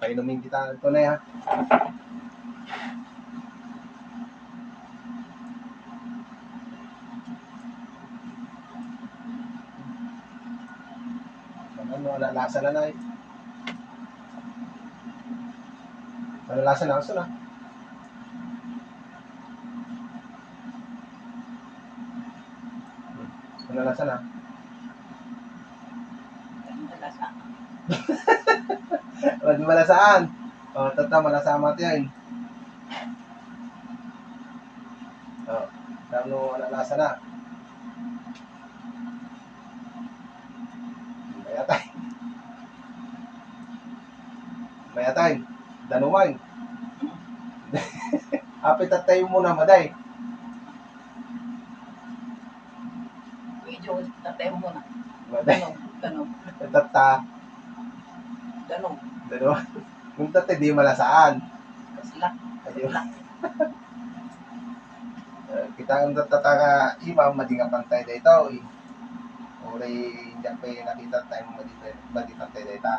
Painumin kita. Ito na ha. Ano, wala lasa na na eh. Wala lasa na. Gusto na. Wala lasa na. O, di malasaan. O, tata, malasama ito yan. O, tamo wala lasa na. Mayatay. Mayatay. Danumay. Apit at tayo muna, maday. Medyo tatay muna. Maday. Tanong, tanong, Tata. tanong. Dalawa. Kung tatay, di malasaan. Kasla. Ayun. Eh, kita ang tataka imam madinga pantay dito eh. Uri hindi pa yung nakita tayo mo madi pantay dito.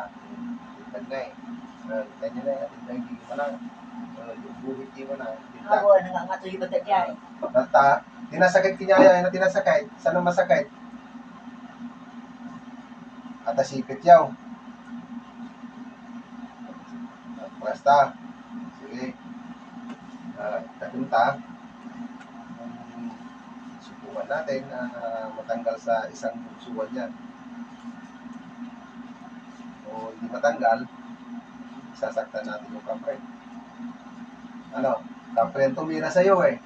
Ditag na eh. Kita nyo na yung hindi mo na. Uh, yung buhit di mo na. Ako, nangangatoy ba tayo? Tata, tinasakit kinyaya na tinasakit. Saan masakit? Atasipit yaw. Basta. Sige. Uh, tagunta. Um, subukan natin na matanggal sa isang buksuan yan. O hindi matanggal, sasaktan natin yung kapre. Ano? Kapre ang tumira sa'yo eh.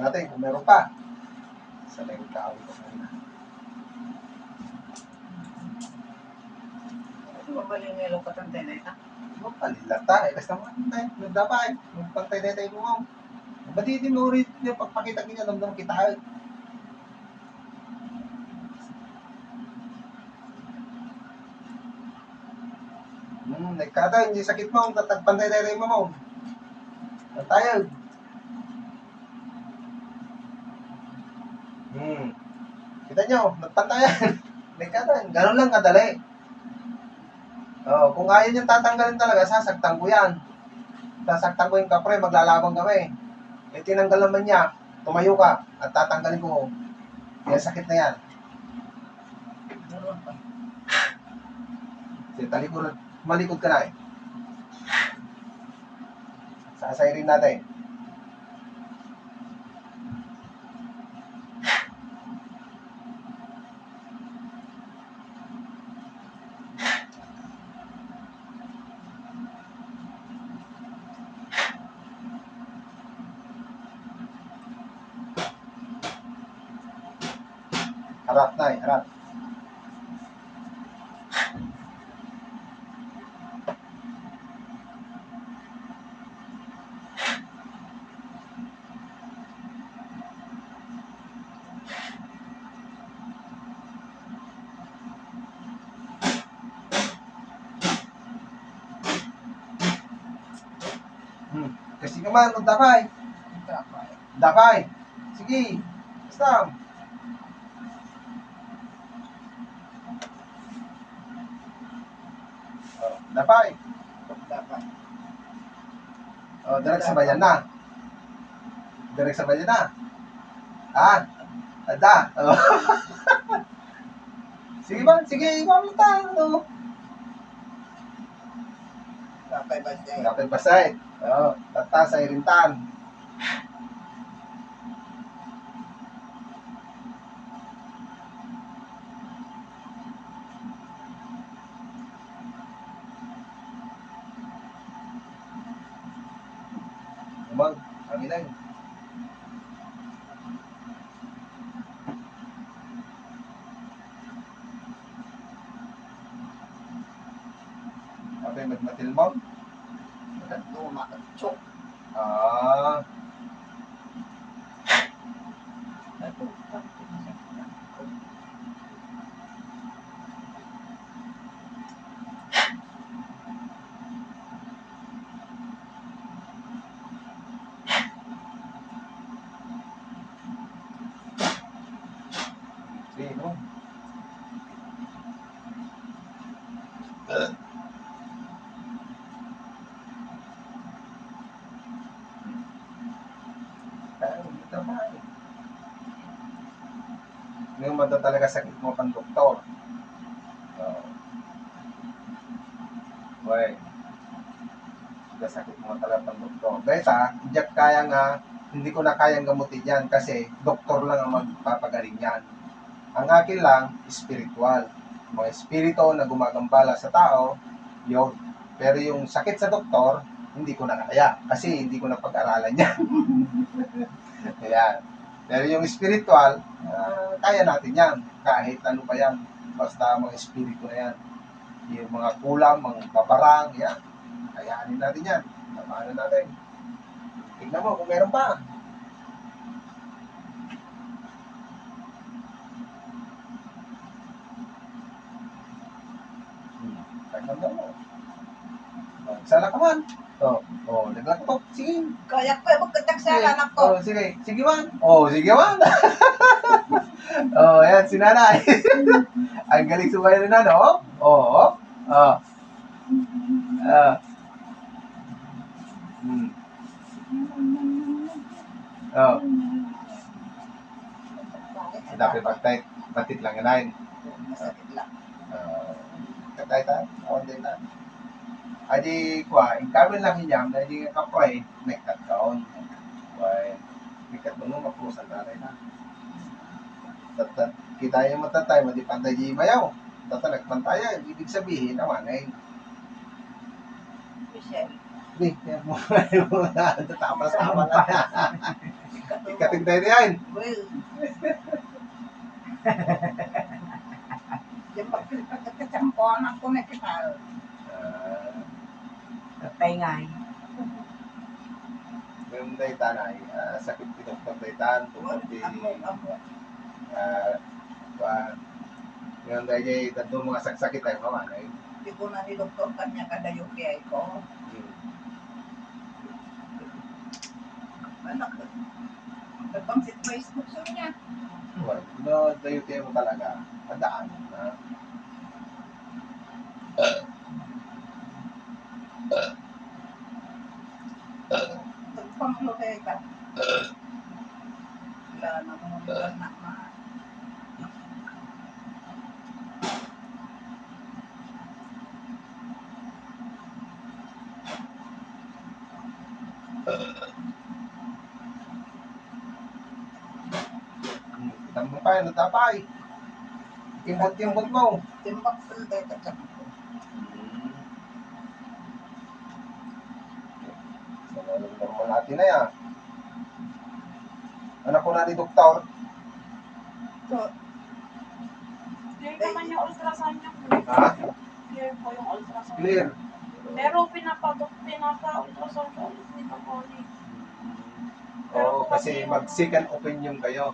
Natin kung meron pa. Sa lang yung kaawin ko muna. Mabaling ng ilong katantay na ito. Magpalilata eh. Basta mo tayo. Nagdapay. Magpantay na tayo mo. Ba't mo rin yung pagpakita niya naman kita. Hmm, nagkata, hindi sakit mo. Tatagpantay tayo mo. Tayo. Hmm. Kita nyo, nagpantayan. Nagkata, ganun lang kadali. Oh, kung ayaw niyang tatanggalin talaga, sasaktan ko yan. Sasaktan ko yung kapre, maglalabang kami. Eh, tinanggal naman niya, tumayo ka, at tatanggalin ko. Kaya sakit na yan. Sige, talikod, malikod ka na eh. Sasay natin. Harap na eh, harap. Hmm. Kasi naman, magdakay. Kapay. Dakay. Sige. Basta. Oh, Dakay. Kapay. Oh, direct sa bayan na. Direct sa bayan na. Ah, ada. Oh. sige ba? Sige, ikaw mo tayo. Tapay ba siya? Dapat basay. Oh, tata sa irintan. Umag, yun. Apa yung magmatilmong? Tuma. Chok. Ah, sino? Ay, hindi naman. Ngayon mo daw talaga sakit mo pang doktor. 喂. Hindi sakit mo talaga pang doktor. Dahil sa, hindi kaya nga, hindi ko na kayang gamutin yan kasi doktor lang ang magpapagaling yan. Ang akin lang, spiritual. Mga espiritu na gumagambala sa tao, yun. Pero yung sakit sa doktor, hindi ko na kaya kasi hindi ko na pag-aralan yan. Ayan. Pero yung spiritual, ah, kaya natin yan. Kahit ano pa yan. Basta mga espiritu na yan. Yung mga kulam, mga babarang, yan. Kayanin natin yan. Tamahan natin. Tignan mo kung meron pa. Hmm. Tignan mo. Oh, Sala ka man. Oh, oh, naglag ko. Sige, Kaya ko yung magkatagsala na ko. Oh, sige. Sige man. Oh, sige man. oh, ayan, si nanay. Ang galing sumayo na, no? Oo. Oh. Oh. Ah. Hmm. Oh. Dapat pagtay, batit lang yun. Masakit lang. Uh, katay ta, awan din na. Adi kwa, ikaw lang hinyam, na di ka kapay, may katkaon. Why, may katulong mapusan na rin na. Tatat, kita yung matatay, madi pantay di mayaw. Tata nagpantaya, ibig sabihin naman ay, Michelle. di, kaya mo na, tapas-tapas na. Ikatulong. Ikating tayo yan. Well. Yung pagkakatsampuan ako na kita. Uh, Patay nga eh. yung daytan ay, ah, sakit tungkol di, Ako, ako. ah, kuan, yung dayjay, tatlo mga saksakit ay maman ay, Di ko na ni doktor kanya kada yung kaya ko. hmm. Anak. Nagpangsit Facebook so niya. Well, no, dayo tayo mo talaga. Tandaan na. Nagpanglo kaya ka. Wala na mo wala na ma. Hmm. Kitang mo pa, natapay. Timbot-timbot mo. Timbak pala ka na yan. Anak ko na ni doktor. So, Clear naman yung ultrasound niya. Ha? Clear po yung ultrasound. Clear. Pero pinapadok, pinapa-ultrasound ko ulit ni Tony. Oo, kasi mag-second opinion kayo.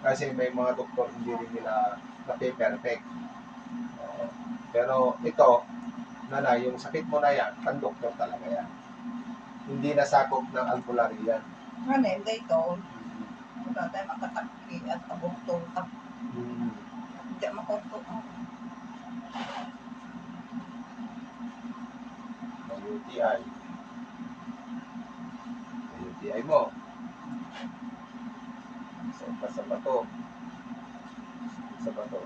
Kasi may mga doktor hindi rin nila na-perfect. Pero ito, nana, yung sakit mo na yan, pan doktor talaga yan. Hindi nasakop ng albularyo yan. ano hindi ito. Wala tayo makatakki at ka. Hmm. Hindi makonto. Ang UTI. Ang UTI mo. Sa pa sa bato. Sa bato.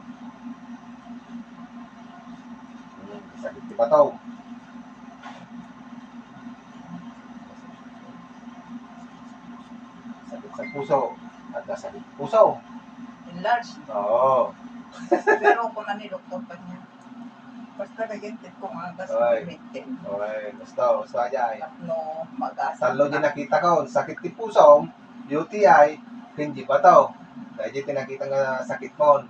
Sakit di bato. Puso. At nasakit puso. Enlarge. Oo. Pero kung naniloktor pa niya. Basta gagantit ko nga gas Ay. maintain. Okay, gusto, gusto ka dyan. No, mag-asa. Talo din nakita ko, sakit ti puso, UTI, hindi pa to. Dahil di tinakita nga sakit mo,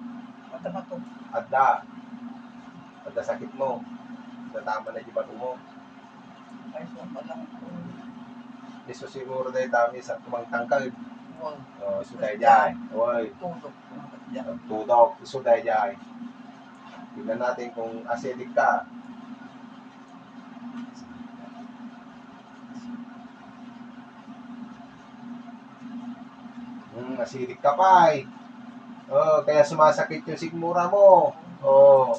Mata ba to? adda. Adda sakit mo. Natama na di ba mo. Ay, so pa lang. Iso siguro dahil dami sa tumangtang dahil dyan. Oy, Tulog. Diyan. tudok, iso dahil. Tignan natin kung acidic ka. Hmm, acidic ka pa eh. Oh, kaya sumasakit yung sigmura mo. Oh.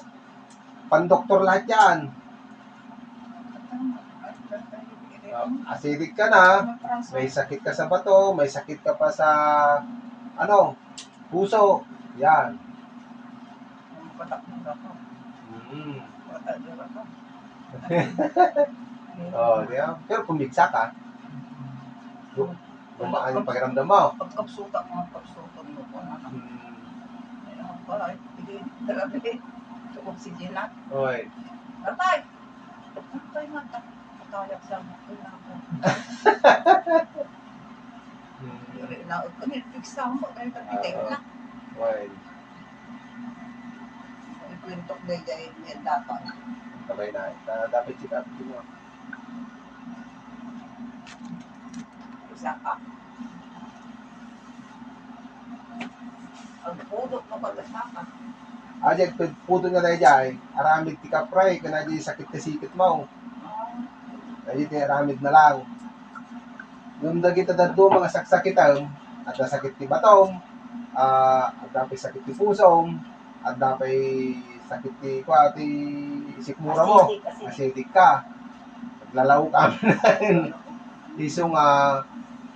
Pandoktor lahat yan. Oh, acidic ka na. May sakit ka sa bato, may sakit ka pa sa ano, puso. Yan. Patak mo na ako. Mm. Patak. Oh, di ba? Pero pumigsa ka, gumaan yung pakiramdam mo. Pagkapsuta mo, pagkapsuta mo ko na. Mm. Ayun, grabe. Sa oxygen na. Oy. Tatay! Tatay na, tatay sa mga na. Naod ko, nilpiksa mo, kaya kapitay Oo. na. Oy. Ikwintok na yung yung data. Sabay na. Ta- Dapat check up din mo. Isa ka. Ang pudot mo pagkasa ka. Ajay, puto nga tayo dyan. Aramid ti ka pray, kana di sakit ka sikit mo. Ay, ti aramid na lang. Yung dagita daddo mga saksakitan, at sakit ti batong, ah, at dapat sakit ti pusong, at dapat sakit ti kwa ti sikmura mo. Acidic ka. Naglalaw ka na Isong ah,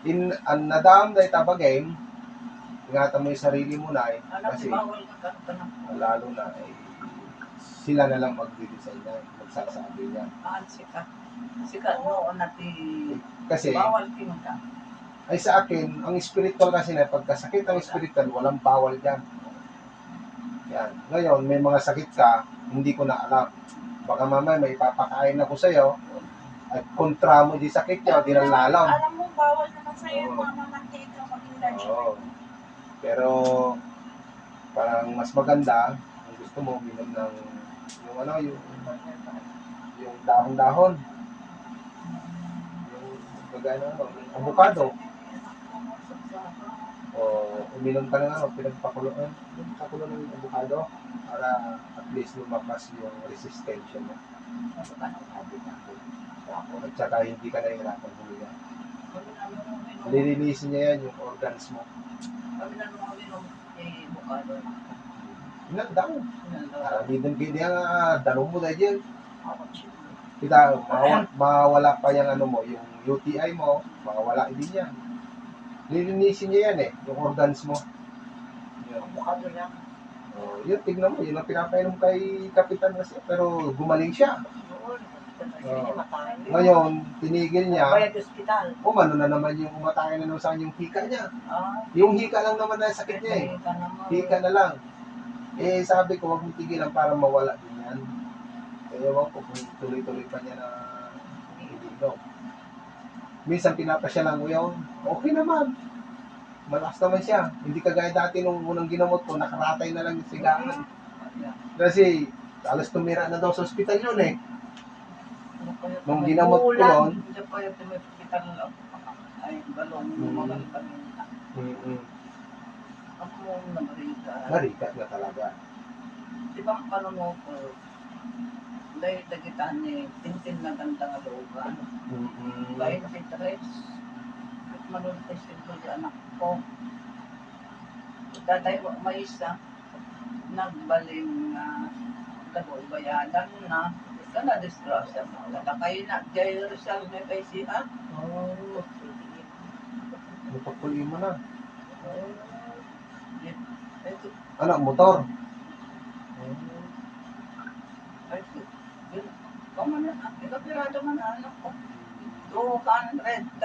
in an nadam dahil tabagay, ingatan mo yung sarili mo na eh. Kasi ka ka na. lalo na eh, sila na lang magde-design niya, magsasabi niya. Maan sika. Sika noon natin. Kasi, Bawal kin ka. ay sa akin, ang spiritual kasi na, pagkasakit ang spiritual, walang bawal dyan. Yan. Ngayon, may mga sakit ka, hindi ko na alam. Baka mamaya may papakain ako sa'yo, at kontra mo di sakit niya, di lang lalam. Alam mo, bawal naman sa'yo Oo. mga mantika mag-enlarge. Oo. Pero, parang mas maganda, kung gusto mo, minom ng, yung ano, yung, yung dahon-dahon. Ano, avocado. O, uminom ka ng ano, pinagpakulo, eh, ng avocado para at least lumakas yung resistensya mo. Avocado. At saka hindi ka nahihirapan huminga. Lilinisin niya yan yung organs mo. Kami na mga minom eh bukado. Ilan daw? Aramidan kayo niya nga, dalong mo dahil. Ako. Kita, mawala, pa yung ano mo, yung UTI mo, mawala din yan. Lilinisin niya yan eh, yung organs mo. Yun. Bukado lang. Oh, yun, tignan mo, yun ang pinapainom kay Kapitan kasi, pero gumaling siya. Oo. matay. Ngayon, tinigil niya, Bayad ospital. umano na naman yung umatake na naman sa yung hika niya. Ah. Yung hika lang naman na sakit niya eh. Hika na lang. Eh, sabi ko, huwag mo tigilan para mawala din ewan ko kung tuloy-tuloy pa niya na iligaw. Minsan pinapasya lang ko yun. Okay naman. Malakas naman siya. Hindi kagaya dati nung unang ginamot ko, nakaratay na lang yung sigaran. Kasi, alas tumira na daw sa ospital yun eh. Nung ginamot ko lang. Ay, balong Hmm. mga kanina. mm Ako namarita. narikat na talaga. Di ba ang panunod ko? Dahil dagitan ni Tintin na ganda nga looban. Mm-mm. Dahil si Tres, at manunod si Tuli anak ko. Tatay ko may isa, nagbaling na lagoy bayadan na. Isa na disgrasya mo. Wala kayo na. Jay Rizal may kay siya. Oh, napakuli mo na. Ito, Ano, motor? ay, yun. Kama na, ikaw pirado man anak ko. 200,000.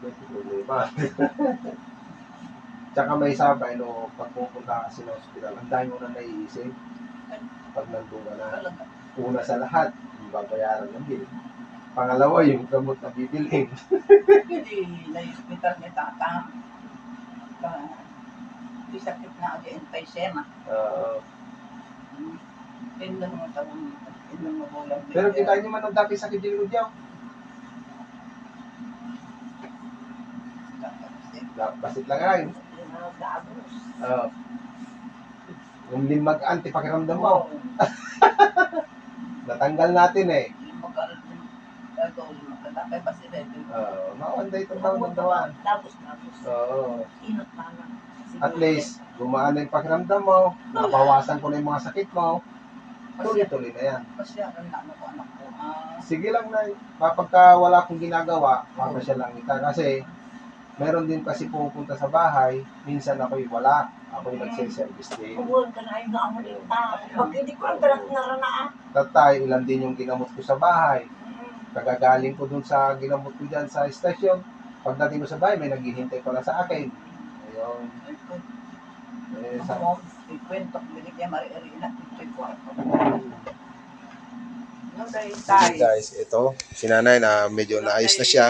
may problema. Tsaka may sabay, no, pag pupunta ka sa hospital, ang dami mo na naiisip. Pag nandun ka na, una sa lahat, yung babayaran ng bill. Pangalawa, yung gamot na bibilhin. Hindi na-hospital ni tata. Uh, Di sakit na ako yung paisema. Oo. Yun lang mo tawang, yun lang mo bulang. pero kita niyo man ang dati sakit yung lugyaw. Basit lang ay. Oo. Yung din mag-anti pakiramdam mo. Natanggal natin eh. Oo. Mawanday itong taon ng dawaan. Tapos, tapos. Oo. Inot na lang. At least, gumaan na yung pakiramdam mo, nabawasan ko na yung mga sakit mo, tuloy-tuloy na yan. Pasyaran na ano ko anak ko. Ah, Sige lang na, kapagka wala akong ginagawa, papasya lang kita. Kasi, meron din kasi pupunta sa bahay, minsan ako'y wala. Ako'y nagsiservice din. Huwag ka na naamo dito. Pag hindi ko ang talat na. Tatay, ilan din yung ginamot ko sa bahay. Kagagaling ko dun sa ginamot ko dyan sa estasyon. Pagdating ko sa bahay, may naghihintay pala sa akin. Ayun. Eh, sa, ikwento ko binigyan Maria-Rina, ito'y kwarto. No, dahil tayo. guys, ito, si nanay na medyo naayos na siya,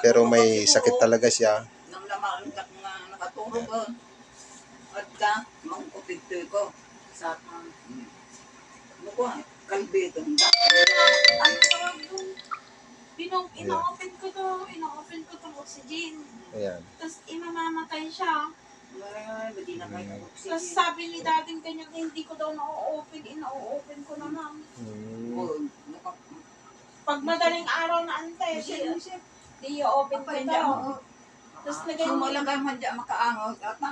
pero may sakit talaga siya. Nang naman ka nga nakatulog ko. At ka, mangkupit ko. Sa ano ko, kalbito. Ano tawag doon? Pinong, ina-open ko to, ina-open ko tong oxygen. Ayan. Tapos imamamatay siya. Ay, hindi na kayo Tapos sabi ni dating kanya, hindi ko daw na-open, ina-open ko. Hmm. Oh, naka- Pag madaling araw na antay, di, di i-open ko daw. Tapos na ganyan. Sumalagay man dyan makaangot. At na,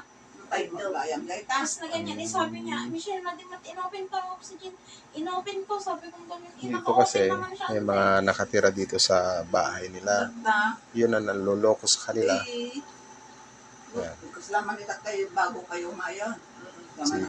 tayo mo gaytas. Tapos na ganyan, eh, sabi niya, Michelle, madi mat inopen ko ang oxygen. Inopen ko, sabi ko ganyan, Dito inaka-open kasi, naman siya. may mga nakatira dito sa bahay nila. Na, Yun ang nanloloko sa kanila. eh, Yan. Kasi laman nila kayo bago kayo ngayon. Laman